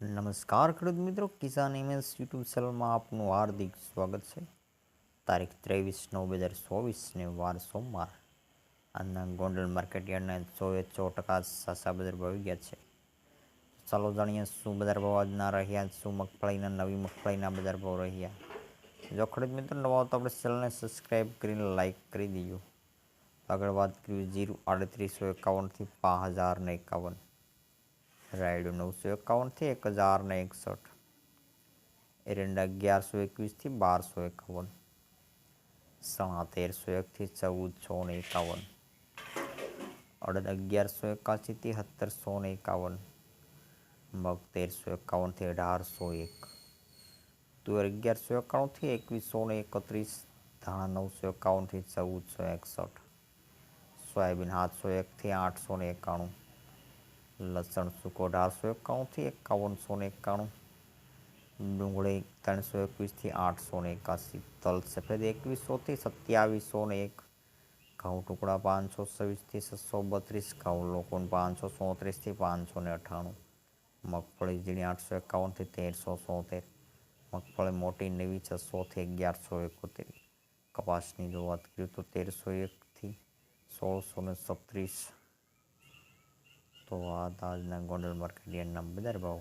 નમસ્કાર ખેડૂત મિત્રો, કિસાન એમએસ યુટ્યુબ ચેનલમાં આપનું હાર્દિક સ્વાગત છે. તારીખ ત્રેવીસ નવ બે હજાર ચોવીસને વાર સોમવાર. આજના ગોંડલ માર્કેટ યાર્ડના ચોએ ચો ટકા સાસા બજાર ભાવ ગયા છે. ચાલો જાણીએ શું બજાર ભાવ આજના રહ્યા, શું મગફળીના નવી મગફળીના બજાર ભાવ રહ્યા. જો ખેડૂત મિત્રો નવા તો આપણે ચેનલને સબસ્ક્રાઈબ કરીને લાઇક કરી દીજો. આગળ વાત કરીએ જીરું આડત્રીસો એકાવનથી પાંચ હજાર ને એકાવન. રાયડો નવસો એકાવનથી એક હજારને એકસઠ એરંડા અગિયારસો એકવીસથી બારસો એકાવન સણા તેરસો એકથી ચૌદ છો ને એકાવન અડદ અગિયારસો એકાસીથી સત્તરસો ને એકાવન મગ તેરસો એકાવનથી અઢારસો એક તુવેર અગિયારસો એકાણુંથી એકવીસો ને એકત્રીસ ધાણા નવસો એકાવનથી ચૌદસો એકસઠ સોયાબીન સાતસો એકથી આઠસો ને એકાણું લસણ સૂકો અઢારસો એકાણુંથી એકાવનસો ને એકાણું, ડુંગળી ત્રણસો એકવીસથી આઠસો ને એકાસી તલ સફેદ એકવીસોથી સત્યાવીસો ને એક, ઘઉં ટુકડા પાંચસો છવ્વીસથી છસો બત્રીસ, ઘઉં લોકોન પાંચસો સોત્રીસથી પાંચસો ને અઠ્ઠાણું મગફળી ઝીણી આઠસો એકાવનથી તેરસો સોતેર મગફળી મોટી નેવી છસોથી અગિયારસો એકોતેર, કપાસની જો વાત કરીએ તો તેરસો એકથી સોળસો ને છત્રીસ તો આ આજના ગોંડલ માર્કેટ યાર્ડના બજાર ભાવ.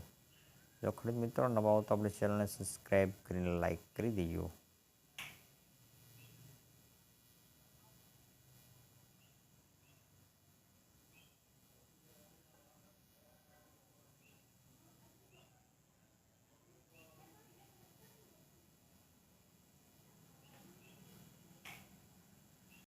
જો ખરીદ મિત્રો નવા તો આપણે ચેનલને સબસ્ક્રાઈબ કરીને લાઈક કરી દેજો.